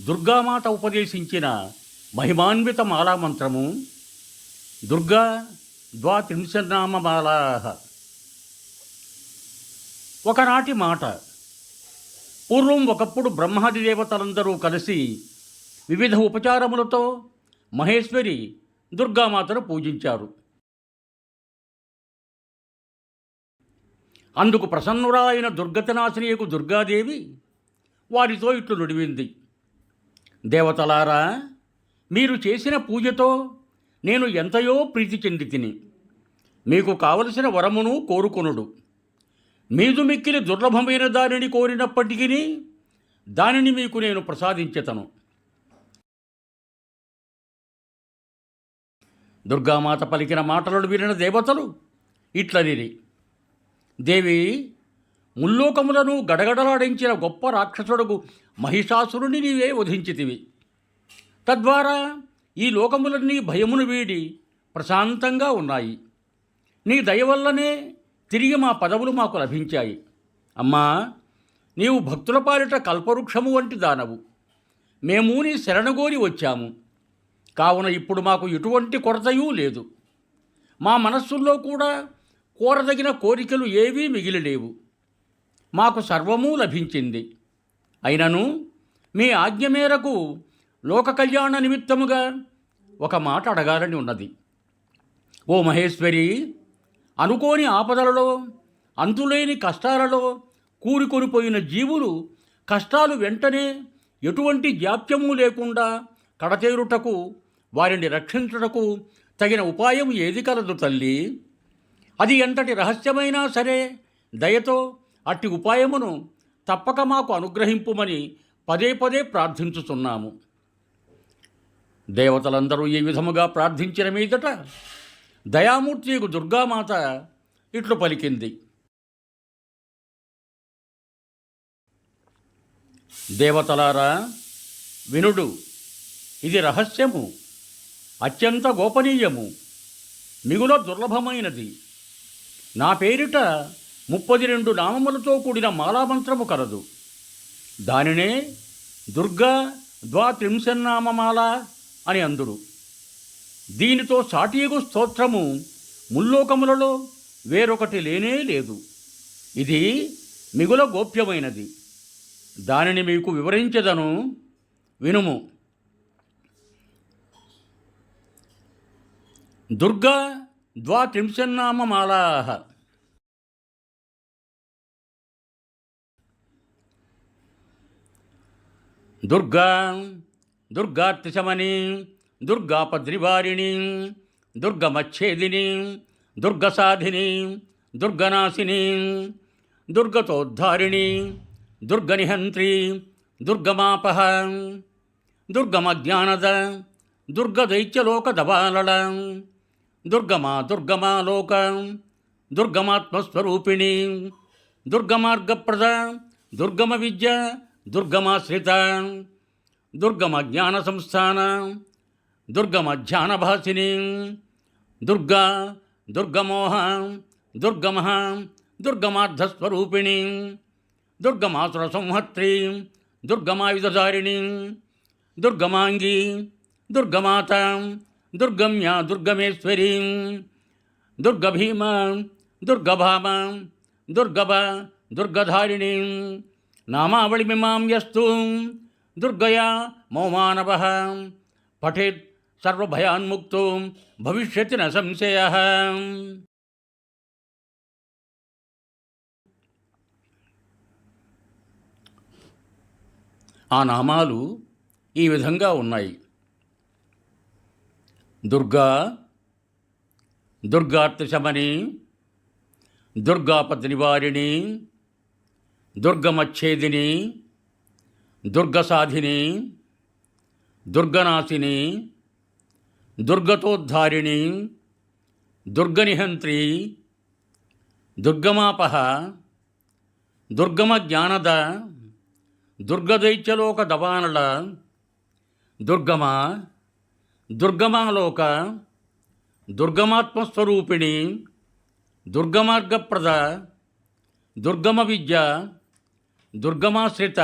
దుర్గామాత ఉపదేశించిన మహిమాన్విత మాలామంత్రము దుర్గా ద్వాత్రింశనామమాలా ఒకనాటి మాట పూర్వం ఒకప్పుడు బ్రహ్మాది దేవతలందరూ కలిసి వివిధ ఉపచారములతో మహేశ్వరి దుర్గామాతను పూజించారు. అందుకు ప్రసన్నురాలైన దుర్గతనాశినియకు దుర్గాదేవి వారితో ఇట్లు నుడివింది. దేవతలారా మీరు చేసిన పూజతో నేను ఎంతయో ప్రీతి చెంది తిని మీకు కావలసిన వరమును కోరుకొనుడు. మీదు మిక్కిలి దుర్లభమైన దానిని కోరినప్పటికీ దానిని మీకు నేను ప్రసాదించెతను దుర్గామాత పలికిన మాటలను వినిన దేవతలు ఇట్లనిరి దేవి ముల్లోకములను గడగడలాడించిన గొప్ప రాక్షసుడుగు మహిషాసురుని నీవే వధించితివి. తద్వారా ఈ లోకములన్నీ భయమును వీడి ప్రశాంతంగా ఉన్నాయి. నీ దయ వల్లనే తిరిగి మా పదవులు మాకు లభించాయి. అమ్మా నీవు భక్తుల పాలిట కల్పవృక్షము వంటి దానవు. మేము నీ శరణగోరి వచ్చాము. కావున ఇప్పుడు మాకు ఎటువంటి కొరతయూ లేదు. మా మనస్సుల్లో కూడా కోరదగిన కోరికలు ఏవీ మిగిలిలేవు. మాకు సర్వము లభించింది. అయినను మీ ఆజ్ఞ మేరకు లోక కళ్యాణ నిమిత్తముగా ఒక మాట అడగాలని ఉన్నది. ఓ మహేశ్వరి అనుకోని ఆపదలలో అంతులేని కష్టాలలో కూరుకొనిపోయిన జీవులు కష్టాలు వెంటనే ఎటువంటి జాప్యము లేకుండా కడతేరుటకు వారిని రక్షించుటకు తగిన ఉపాయం ఏది కలదు తల్లి. అది ఎంతటి రహస్యమైనా సరే దయతో అట్టి ఉపాయమును తప్పక మాకు అనుగ్రహింపుమని పదే పదే ప్రార్థించుతున్నాము దేవతలందరూ ఈ విధముగా ప్రార్థించిన మీదట దయామూర్తికు దుర్గామాత ఇట్లు పలికింది. దేవతలారా వినుడు ఇది రహస్యము అత్యంత గోపనీయము మిగుల దుర్లభమైనది. నా పేరిట ముప్పది రెండు నామములతో కూడిన మాలామంత్రము కలదు. దానినే దుర్గా ద్వాత్రింశన్నామమాల అని అందురు. దీనితో సాటియగు స్తోత్రము ముల్లోకములలో వేరొకటి లేనే లేదు. ఇది మిగుల గోప్యమైనది. దానిని మీకు వివరించదను. వినుము. దుర్గా ద్వాత్రింశన్నామమాలా दुर्गा दुर्गात्रिशमनी दुर्गापद्रिवारिणी दुर्गमच्छेदिनी दुर्गसाधिनी दुर्गनाशिनी दुर्गतोद्धारिणी दुर्गनिहन्त्री दुर्गमापः दुर्गमज्ञानद दुर्गदैत्यलोकदबालळ दुर्गमा दुर्गमालोक दुर्गमात्मस्वरूपिणी दुर्गमार्गप्रद दुर्गमविद्या దుర్గమాశ్రిత దుర్గమ జ్ఞాన సంస్థాన దుర్గమ ధ్యానభాసిని దుర్గా దుర్గమోహ దుర్గమ దుర్గమార్థస్వరూపిణి దుర్గమాసుర సంహత్రి దుర్గమాయుధారిణి దుర్గమాంగి దుర్గమాత దుర్గమ్య దుర్గమేశ్వరి దుర్గభీమ దుర్గభామ దుర్గభ దుర్గధారిణి నామావళిమిమాం యస్తు దుర్గయా మౌమానవ పఠేత్ సర్వభయాన్ముక్తో భవిష్యతి న సంశయ ఆ నామాలు ఈ విధంగా ఉన్నాయి. దుర్గా దుర్గార్తశమని దుర్గాపతి నివారిణి దుర్గమచ్ఛేదిని దుర్గసాధిని దుర్గనాశిని దుర్గతోద్ధారిణి దుర్గనిహంత్రి దుర్గమాపహ దుర్గమ జ్ఞానద దుర్గదైత్యలోక దవానల దుర్గమ దుర్గమాలోక దుర్గమాత్మస్వరూపిణి దుర్గమార్గప్రద దుర్గమ విద్య दुर्गमाश्रित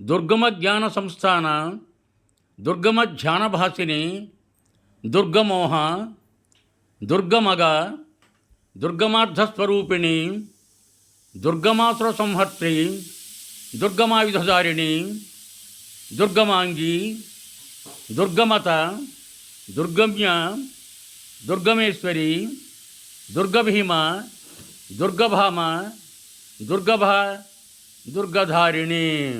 दुर्गम ज्ञान संस्थान दुर्गम ध्यान भाषिनी दुर्गमोह, दुर्गमग, दुर्गमार्धस्वरूपिणी दुर्गमासुर संहर्त्री दुर्गमायुधारिणी दुर्गमांगी दुर्गमता, दुर्गम्य, दुर्गमेश्वरी, दुर्गभीमा, दुर्गभामा, दुर्गभा దుర్గధారిణి.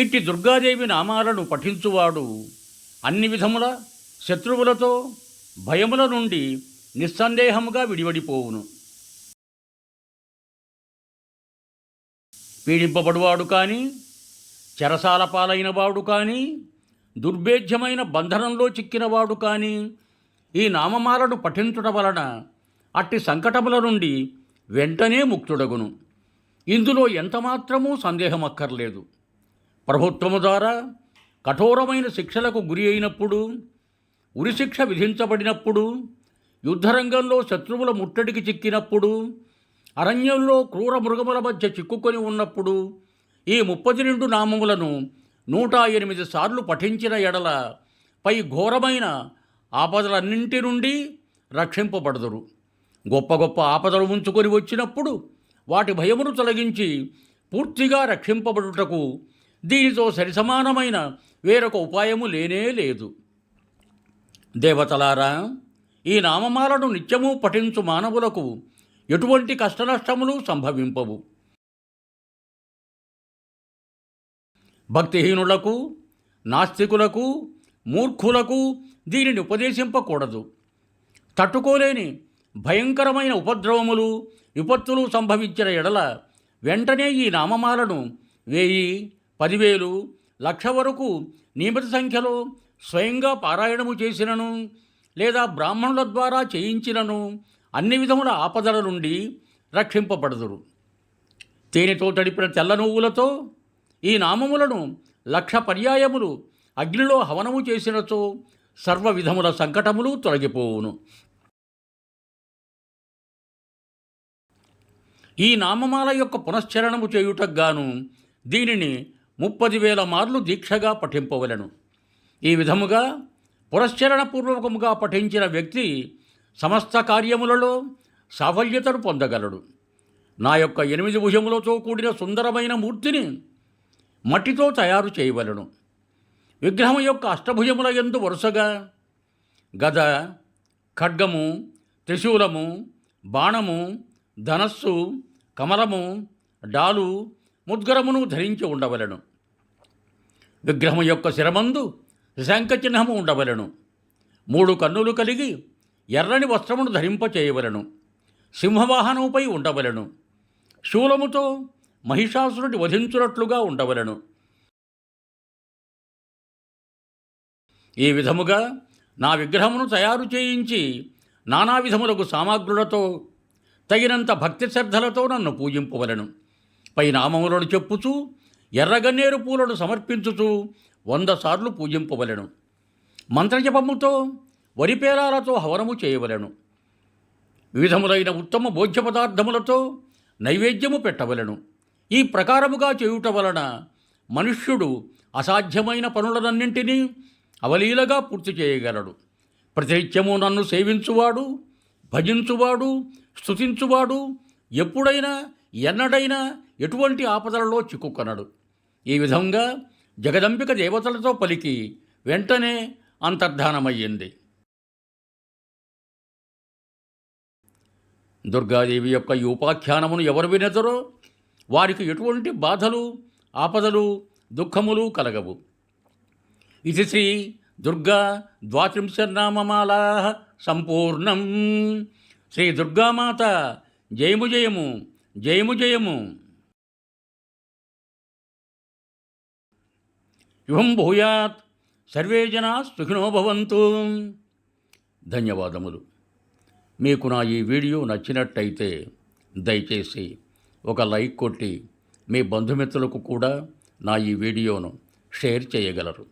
ఇట్టి దుర్గాదేవి నామాలను పఠించువాడు అన్ని విధముల శత్రువులతో భయముల నుండి నిస్సందేహముగా విడివడిపోవును. పీడింపబడువాడు కానీ చెరసాల పాలైన వాడు కానీ దుర్భేద్యమైన బంధనంలో చిక్కినవాడు కానీ ఈ నామమాలను పఠించుట వలన అట్టి సంకటముల నుండి వెంటనే ముక్తుడగును. ఇందులో ఎంతమాత్రమూ సందేహమక్కర్లేదు. ప్రభుత్వము ద్వారా కఠోరమైన శిక్షలకు గురి అయినప్పుడు ఉరిశిక్ష విధించబడినప్పుడు యుద్ధరంగంలో శత్రువుల ముట్టడికి చిక్కినప్పుడు అరణ్యంలో క్రూర మృగముల మధ్య చిక్కుకొని ఉన్నప్పుడు ఈ ముప్పది రెండు నామములను నూట ఎనిమిది సార్లు పఠించిన ఎడల పై ఘోరమైన ఆపదలన్నింటి నుండి రక్షింపబడదురు. గొప్ప గొప్ప ఆపదలు ఉంచుకొని వచ్చినప్పుడు వాటి భయమును తొలగించి పూర్తిగా రక్షింపబడుటకు దీనితో సరిసమానమైన వేరొక ఉపాయము లేనే లేదు. దేవతలారా ఈ నామమాలను నిత్యము పఠించు మానవులకు ఎటువంటి కష్టనష్టములు సంభవింపవు. భక్తిహీనులకు నాస్తికులకు మూర్ఖులకు దీనిని ఉపదేశింపకూడదు. తట్టుకోలేని భయంకరమైన ఉపద్రవములు విపత్తులు సంభవించిన ఎడల వెంటనే ఈ నామమాలను వెయ్యి పదివేలు లక్ష వరకు నియమిత సంఖ్యలో స్వయంగా పారాయణము చేసినను లేదా బ్రాహ్మణుల ద్వారా చేయించినను అన్ని విధముల ఆపదల నుండి రక్షింపబడదురు. తేనెతో తడిపిన తెల్ల నువ్వులతో ఈ నామములను లక్ష పర్యాయములు అగ్నిలో హవనము చేసినచో సర్వ విధముల సంకటములు తొలగిపోవును. ఈ నామమాల యొక్క పునశ్చరణము చేయుటకు గాను దీనిని ముప్పది వేల మార్లు దీక్షగా పఠింపవలను. ఈ విధముగా పురశ్చరణపూర్వకముగా పఠించిన వ్యక్తి సమస్త కార్యములలో సాఫల్యతను పొందగలడు. నా యొక్క ఎనిమిది భుజములతో కూడిన సుందరమైన మూర్తిని మట్టితో తయారు చేయవలను. విగ్రహం యొక్క అష్టభుజముల ఎందు వరుసగా గద ఖడ్గము త్రిశూలము బాణము ధనస్సు కమలము డాలు ముద్గరమును ధరించి ఉండవలను. విగ్రహం యొక్క శిరమందు శంఖచిహ్నము ఉండవలను. మూడు కన్నులు కలిగి ఎర్రని వస్త్రమును ధరింపచేయవలను సింహవాహనముపై ఉండవలను. శూలముతో మహిషాసురుడి వధించునట్లుగా ఉండవలను. ఈ విధముగా నా విగ్రహమును తయారు చేయించి నానా విధములకు సామాగ్రులతో తగినంత భక్తి శ్రద్ధలతో నన్ను పూజింపవలను. పై నామములను చెప్పుచూ ఎర్రగన్నేరు పూలను సమర్పించుచూ వంద సార్లు పూజింపవలను. మంత్రజపముతో వరిపేరాలతో హవనము చేయవలను. వివిధములైన ఉత్తమ భోజ్య పదార్థములతో నైవేద్యము పెట్టవలను. ఈ ప్రకారముగా చేయుట వలన మనుష్యుడు అసాధ్యమైన పనులనన్నింటినీ అవలీలగా పూర్తి చేయగలడు. ప్రతినిత్యము నన్ను సేవించువాడు భజించువాడు స్తుతించువాడు ఎప్పుడైనా ఎన్నడైనా ఎటువంటి ఆపదలలో చిక్కుకొనడు. ఈ విధంగా జగదంబిక దేవతలతో పలికి వెంటనే అంతర్ధానమయ్యింది. దుర్గాదేవి యొక్క ఈ ఉపాఖ్యానమును ఎవరు వినెదరో వారికి ఎటువంటి బాధలు ఆపదలు దుఃఖములు కలగవు. ఇది శ్రీ దుర్గా ద్వాత్రింశర్నామమాలా సంపూర్ణం. శ్రీ దుర్గామాత జయము జయము జయము జయము. శుభం భూయాత్ సర్వే జనా సుఖినో భవంతు. ధన్యవాదములు. మీకు నా ఈ వీడియో నచ్చినట్టయితే దయచేసి ఒక లైక్ కొట్టి మీ బంధుమిత్రులకు కూడా నా ఈ వీడియోను షేర్ చేయగలరు.